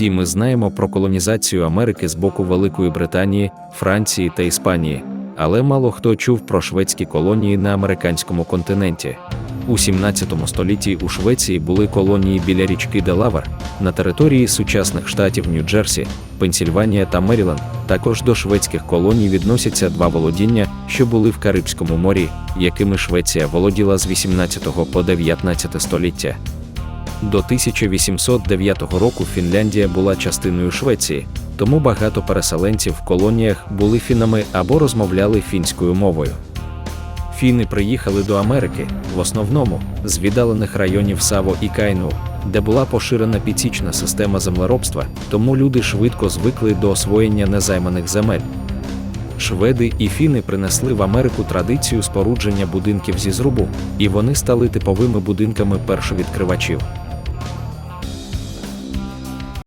Всі ми знаємо про колонізацію Америки з боку Великої Британії, Франції та Іспанії, але мало хто чув про шведські колонії на американському континенті. У 17 столітті у Швеції були колонії біля річки Делавер на території сучасних штатів Нью-Джерсі, Пенсільванія та Меріленд. Також до шведських колоній відносяться два володіння, що були в Карибському морі, якими Швеція володіла з 18 по 19 століття. До 1809 року Фінляндія була частиною Швеції, тому багато переселенців в колоніях були фінами або розмовляли фінською мовою. Фіни приїхали до Америки, в основному з віддалених районів Саво і Кайну, де була поширена підсічна система землеробства, тому люди швидко звикли до освоєння незайманих земель. Шведи і фіни принесли в Америку традицію спорудження будинків зі зрубу, і вони стали типовими будинками першовідкривачів.